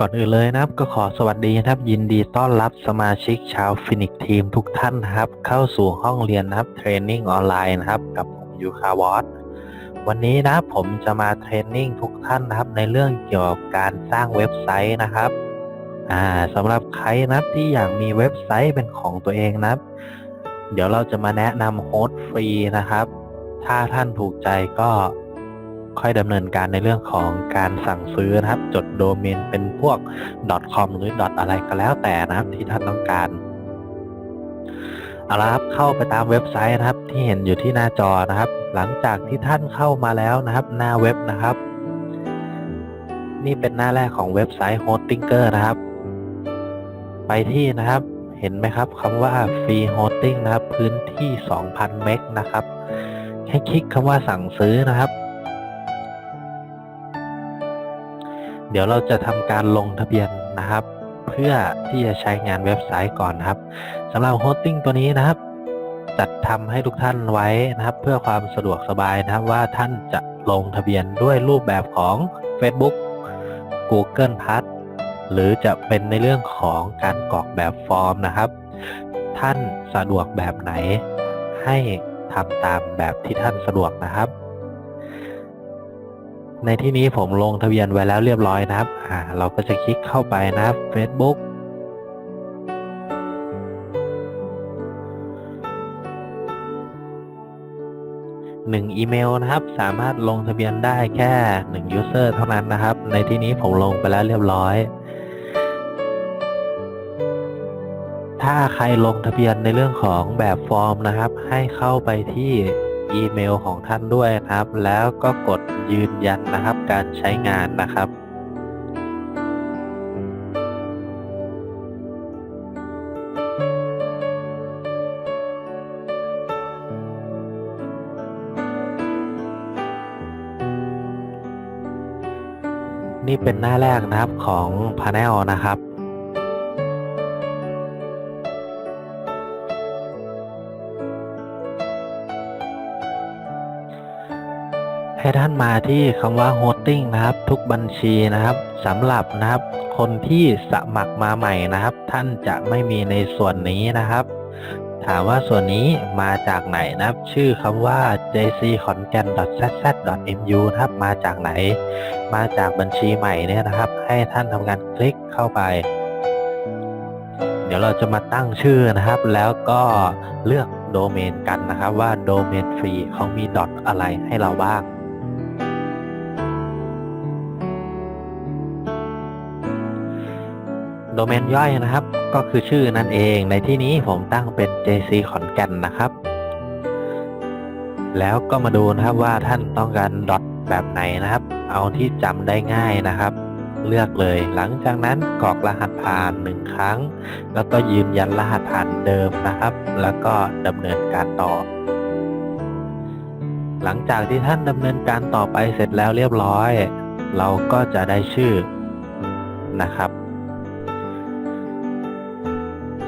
ก่อนอื่นเลยนะครับก็ขอสวัสดีนะครับ ยินดีต้อนรับสมาชิกชาวฟินิกทีมทุกท่านนะครับ เข้าสู่ห้องเรียนนะครับเทรนนิ่งออนไลน์นะครับ กับผมยูคาวอสวันนี้นะครับผมจะมาเทรนนิ่งทุกท่านนะครับ ในเรื่องเกี่ยวกับการสร้างเว็บไซต์นะครับอ่าสำหรับใครนะครับที่อยากมีเว็บไซต์เป็นของตัวเองนะครับ เดี๋ยวเราจะมาแนะนำโฮสต์ฟรีนะครับ ถ้าท่านถูกใจก็ ค่อยดำเนินการในเรื่องของการสั่งซื้อนะครับ จดโดเมนเป็นพวก .com หรือ อะไรก็แล้วแต่นะครับที่ท่านต้องการเอาละครับเข้าไปตามเว็บไซต์นะครับ ที่เห็นอยู่ที่หน้าจอนะครับ หลังจากที่ท่านเข้ามาแล้วนะครับ หน้าเว็บนะครับ นี่เป็นหน้าแรกของเว็บไซต์ Hostinger นะครับ ไปที่นะครับเห็นไหมครับคำว่า Free Hosting นะครับ พื้นที่ 2,000 เมกนะครับแค่คลิกคำว่าสั่งซื้อนะครับ เดี๋ยวเราจะทำการลงทะเบียนนะครับ เพื่อที่จะใช้งานเว็บไซต์ก่อนนะครับสำหรับโฮสติ้งตัวนี้นะครับ จัดทำให้ทุกท่านไว้นะครับ เพื่อความสะดวกสบายนะครับว่าท่านจะลงทะเบียนด้วยรูปแบบของ Facebook Google p l u s หรือจะเป็นในเรื่องของการกรอกแบบฟอร์มนะครับ ท่านสะดวกแบบไหนให้ทำตามแบบที่ท่านสะดวกนะครับ ในที่นี้ผมลงทะเบียนไว้แล้วเรียบร้อยนะครับ อ่า เราก็จะคลิกเข้าไปนะครับ Facebook หนึ่งอีเมลนะครับ สามารถลงทะเบียนได้แค่หนึ่ง user เท่านั้นนะครับ ในที่นี้ผมลงไปแล้วเรียบร้อย ถ้าใครลงทะเบียนในเรื่องของแบบฟอร์มนะครับ ให้เข้าไปที่ อีเมลของท่านด้วยนะครับ แล้วก็กดยืนยันนะครับ การใช้งานนะครับนี่เป็นหน้าแรกนะครับของ Panel นะครับ ให้ท่านมาที่คำว่า hosting นะครับ ทุกบัญชีนะครับสำหรับนะครับ คนที่สมัครมาใหม่นะครับ ท่านจะไม่มีในส่วนนี้นะครับ ถามว่าส่วนนี้มาจากไหนนะครับ ชื่อคำว่า jc c o n g a n z z mu นะครับ มาจากไหน มาจากบัญชีใหม่เนี่ยนะครับ ให้ท่านทำการคลิกเข้าไป เดี๋ยวเราจะมาตั้งชื่อนะครับ แล้วก็เลือกโดเมนกันนะครับว่าโดเมนฟรีเขามีดอทอะไรให้เราบ้าง โดเมนย่อยนะครับ ก็คือชื่อนั่นเองในที่นี้ผมตั้งเป็น JC ขอนแก่นนะครับ แล้วก็มาดูนะครับว่าท่านต้องการดอทแบบไหนนะครับ เอาที่จำได้ง่ายนะครับ เลือกเลย หลังจากนั้นกรอกรหัสผ่านหนึ่งครั้ง แล้วก็ยืนยันรหัสผ่านเดิมนะครับ แล้วก็ดำเนินการต่อหลังจากที่ท่านดำเนินการต่อไปเสร็จแล้วเรียบร้อย เราก็จะได้ชื่อนะครับ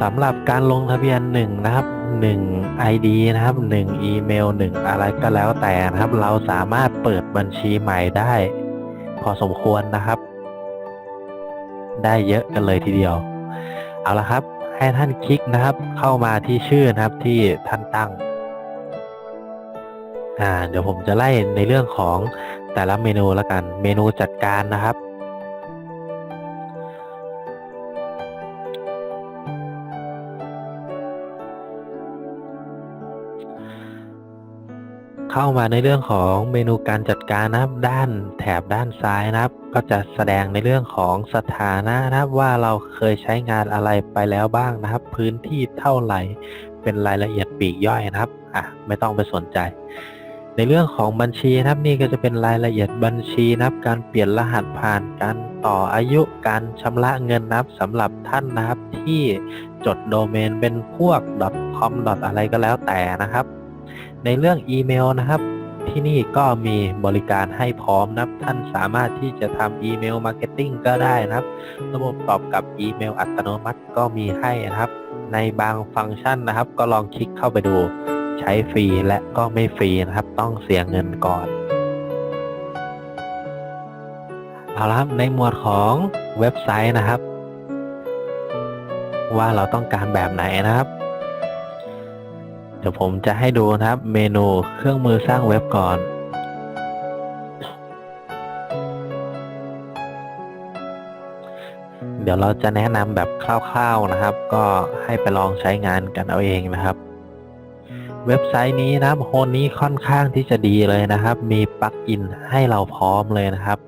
สำหรับการลงทะเบียนหนึ่งนะครับหนึ่ง ID นะครับหนึ่งอีเมลหนึ่งอะไรก็แล้วแต่นะครับ เราสามารถเปิดบัญชีใหม่ได้ พอสมควรนะครับ ได้เยอะกันเลยทีเดียว เอาละครับ ให้ท่านคลิกนะครับ เข้ามาที่ชื่อนะครับที่ท่านตั้งอ่าเดี๋ยวผมจะไล่ในเรื่องของแต่ละเมนูแล้วกัน เมนูจัดการนะครับ เข้ามาในเรื่องของเมนูการจัดการนะครับด้านแถบด้านซ้ายนะครับ ก็จะแสดงในเรื่องของสถานะนะครับ ว่าเราเคยใช้งานอะไรไปแล้วบ้างนะครับ พื้นที่เท่าไหร่เป็นรายละเอียดปีกย่อยนะครับอะไม่ต้องไปสนใจ ในเรื่องของบัญชีนะครับนี่ก็จะเป็นรายละเอียดบัญชีนะครับ การเปลี่ยนรหัสผ่านการต่ออายุการชำระเงินนะครับสำหรับท่านนะครับที่จดโดเมนเป็นพวก .com อะไรก็แล้วแต่นะครับ ในเรื่องอีเมลนะครับ ที่นี่ก็มีบริการให้พร้อมนะครับ ท่านสามารถที่จะทำอีเมลมาร์เก็ตติ้งก็ได้นะครับ ระบบตอบกลับอีเมลอัตโนมัติก็มีให้นะครับ ในบางฟังก์ชันนะครับ ก็ลองคลิกเข้าไปดู ใช้ฟรีและก็ไม่ฟรีนะครับ ต้องเสียเงินก่อนเอาละครับในหมวดของเว็บไซต์นะครับ ว่าเราต้องการแบบไหนนะครับ เดี๋ยวผมจะให้ดูนะครับ เมนูเครื่องมือสร้างเว็บก่อน เดี๋ยวเราจะแนะนำแบบคร่าวๆนะครับ ก็ให้ไปลองใช้งานกันเอาเองนะครับ เว็บไซต์นี้นะครับโฮนนี้ค่อนข้างที่จะดีเลยนะครับ มีปลั๊กอินให้เราพร้อมเลยนะครับ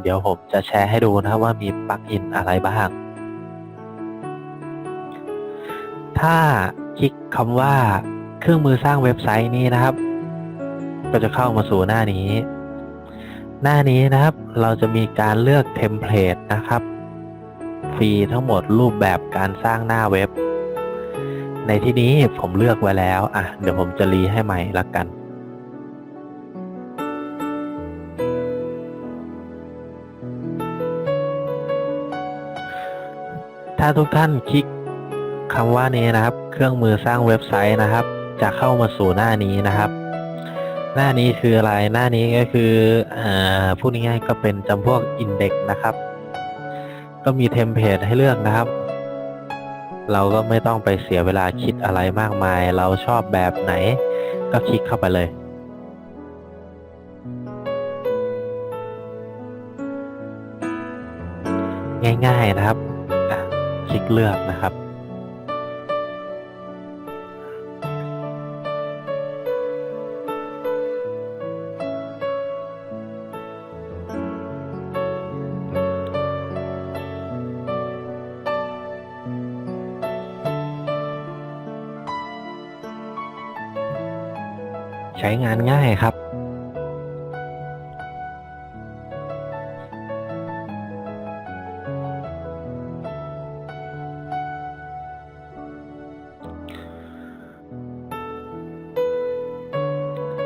เดี๋ยวผมจะแชร์ให้ดูนะครับว่ามีปลั๊กอินอะไรบ้าง ถ้า คลิกคำว่าเครื่องมือสร้างเว็บไซต์นี้นะครับ ก็จะเข้ามาสู่หน้านี้ หน้านี้นะครับ เราจะมีการเลือกเทมเพลตนะครับ ฟรีทั้งหมดรูปแบบการสร้างหน้าเว็บ ในที่นี้ผมเลือกไว้แล้วอะเดี๋ยวผมจะรีให้ใหม่ละกันถ้าทุกท่านคลิก คำว่านี้นะครับ เครื่องมือสร้างเว็บไซต์นะครับ จะเข้ามาสู่หน้านี้นะครับ หน้านี้คืออะไรหน้านี้ก็คืออ่าพูดง่ายๆก็เป็นจำพวกอินเด็กนะครับ ก็มีเทมเพลตให้เลือกนะครับ เราก็ไม่ต้องไปเสียเวลาคิดอะไรมากมาย เราชอบแบบไหน ก็คลิกเข้าไปเลยง่าย ๆนะครับ คลิกเลือกนะครับ ช้งานง่ายครับ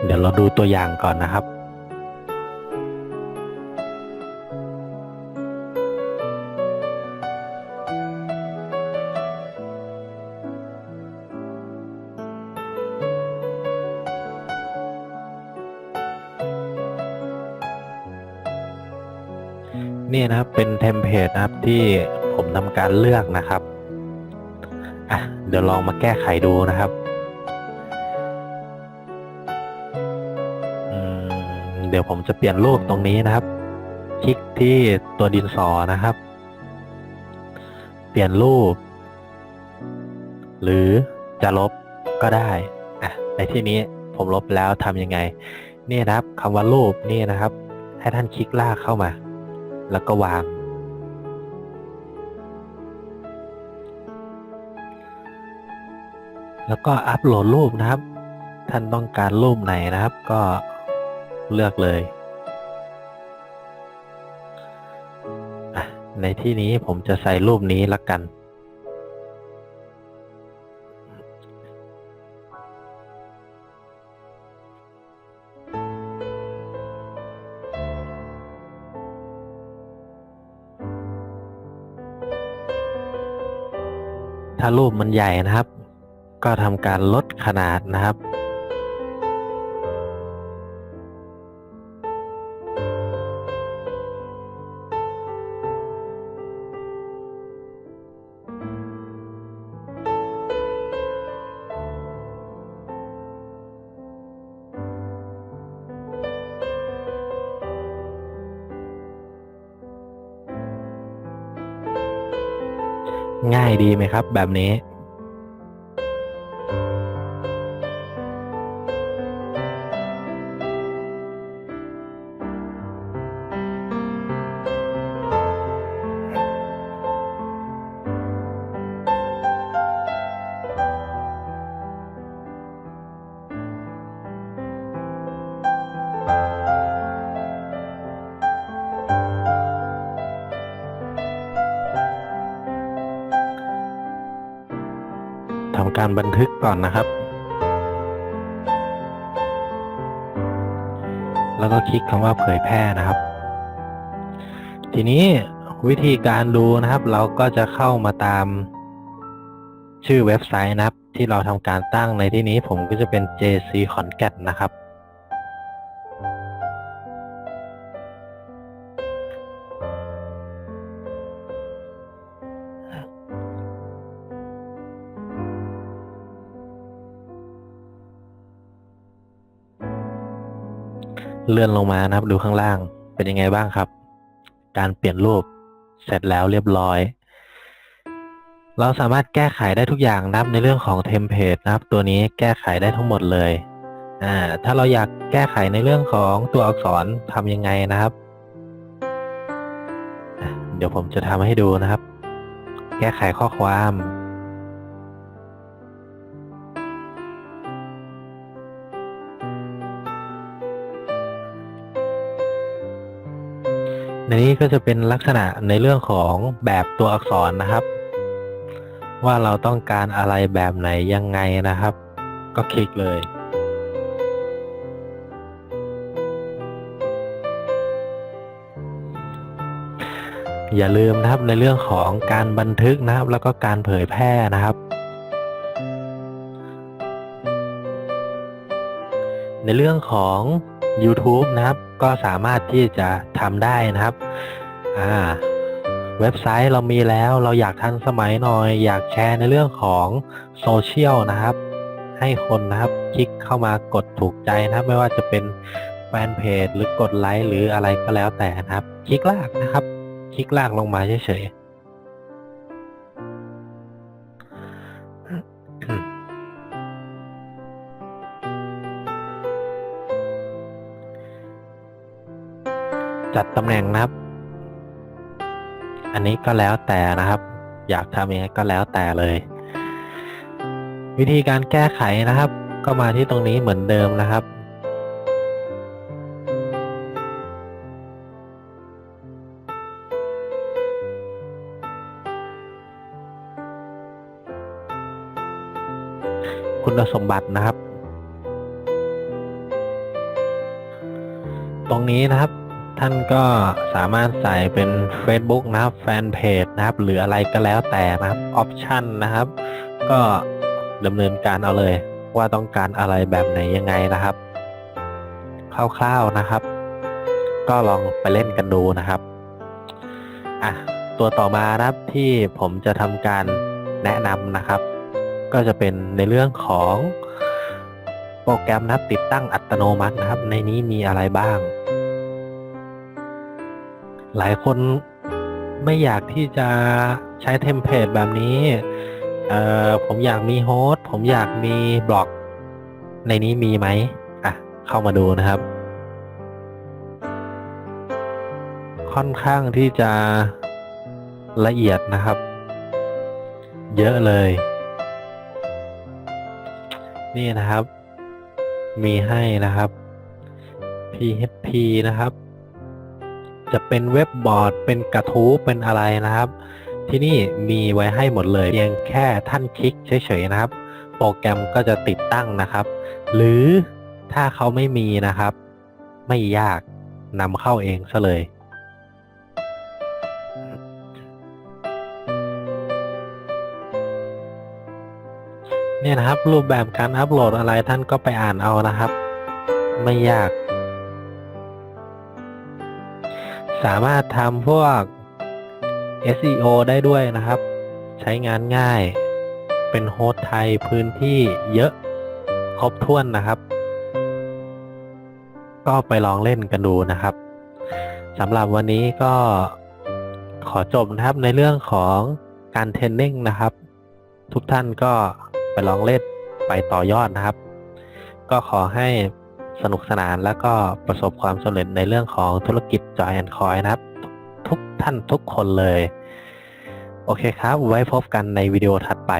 เดี๋ยวเราดูตัวอย่างก่อนนะครับ นี่นะครับเป็นเทมเพลตนะครับที่ผมทำการเลือกนะครับอะเดี๋ยวลองมาแก้ไขดูนะครับเดี๋ยวผมจะเปลี่ยนรูปตรงนี้นะครับ คลิกที่ตัวดินสอนะครับ เปลี่ยนรูป หรือจะลบก็ได้อะในที่นี้ผมลบแล้วทำยังไง นี่นะครับคำว่ารูปนี่นะครับ ให้ท่านคลิกลากเข้ามา แล้วก็วาง แล้วก็อัปโหลดรูปนะครับ ท่านต้องการรูปไหนนะครับ ก็เลือกเลย ในที่นี้ผมจะใส่รูปนี้ละกัน ถ้ารูปมันใหญ่นะครับ ก็ทำการลดขนาดนะครับ ง่ายดีไหมครับ แบบนี้ การบันทึกก่อนนะครับ แล้วก็คลิกคำว่าเผยแพร่นะครับ ทีนี้วิธีการดูนะครับ เราก็จะเข้ามาตามชื่อเว็บไซต์นะครับ ที่เราทำการตั้งในที่นี้ผมก็จะเป็น JC ขอนแก่นนะครับ เลื่อนลงมานะครับดูข้างล่างเป็นยังไงบ้างครับ การเปลี่ยนรูปเสร็จแล้วเรียบร้อย เราสามารถแก้ไขได้ทุกอย่างนะครับในเรื่องของเทมเพลตนะครับ ตัวนี้แก้ไขได้ทั้งหมดเลยอ่าถ้าเราอยากแก้ไขในเรื่องของตัวอักษรทำยังไงนะครับ เดี๋ยวผมจะทำให้ดูนะครับ แก้ไขข้อความ ในนี้ก็จะเป็นลักษณะในเรื่องของแบบตัวอักษรนะครับ ว่าเราต้องการอะไรแบบไหนยังไงนะครับ ก็คลิกเลย อย่าลืมนะครับในเรื่องของการบันทึกนะครับ แล้วก็การเผยแพร่นะครับในเรื่องของ YouTube นะครับ ก็สามารถที่จะทำได้นะครับอ่าเว็บไซต์เรามีแล้วเราอยากทันสมัยหน่อย อยากแชร์ในเรื่องของโซเชียลนะครับ ให้คนนะครับคลิกเข้ามากดถูกใจนะครับ ไม่ว่าจะเป็นแฟนเพจหรือกดไลค์หรืออะไรก็แล้วแต่นะครับ คลิกลากนะครับ คลิกลากลงมาเฉยๆ จัดตำแหน่งนะครับ อันนี้ก็แล้วแต่นะครับ อยากทำยังไงก็แล้วแต่เลย วิธีการแก้ไขนะครับ ก็มาที่ตรงนี้เหมือนเดิมนะครับ คุณสมบัตินะครับ ตรงนี้นะครับ ท่านก็สามารถใส่เป็น Facebook นะครับแฟนเพจนะครับ หรืออะไรก็แล้วแต่นะครับออปชันนะครับ ก็ดำเนินการเอาเลย ว่าต้องการอะไรแบบไหนยังไงนะครับ คร่าวๆนะครับ ก็ลองไปเล่นกันดูนะครับอะตัวต่อมานะครับที่ผมจะทำการแนะนำนะครับ ก็จะเป็นในเรื่องของโปรแกรมนับติดตั้งอัตโนมัตินะครับ ในนี้มีอะไรบ้าง หลายคนไม่อยากที่จะใช้เทมเพลตแบบนี้เอ่อผมอยากมีโฮสต์ผมอยากมีบล็อก ในนี้มีไหมอะ เข้ามาดูนะครับ ค่อนข้างที่จะละเอียดนะครับ เยอะเลย นี่นะครับ มีให้นะครับ PHP นะครับ จะเป็นเว็บบอร์ด เป็นกระทู้เป็นอะไรนะครับ ที่นี่มีไว้ให้หมดเลยเพียงแค่ท่านคลิกเฉยๆนะครับ โปรแกรมก็จะติดตั้งนะครับ หรือถ้าเขาไม่มีนะครับ ไม่ยากนำเข้าเองซะเลยเนี่ยนะครับรูปแบบการอัปโหลดอะไรท่านก็ไปอ่านเอานะครับ ไม่ยาก สามารถทำพวก SEO ได้ด้วยนะครับ ใช้งานง่าย เป็นโฮสต์ไทยพื้นที่เยอะครบถ้วนนะครับ ก็ไปลองเล่นกันดูนะครับสำหรับวันนี้ก็ขอจบนะครับในเรื่องของการเทรนนิ่งนะครับ ทุกท่านก็ไปลองเล่นไปต่อยอดนะครับ ก็ขอให้ สนุกสนานแล้วก็ประสบความสำเร็จในเรื่องของธุรกิจจอยแอนคอยนะครับ ทุกท่านทุกคนเลย โอเคครับ ไว้พบกันในวิดีโอถัดไป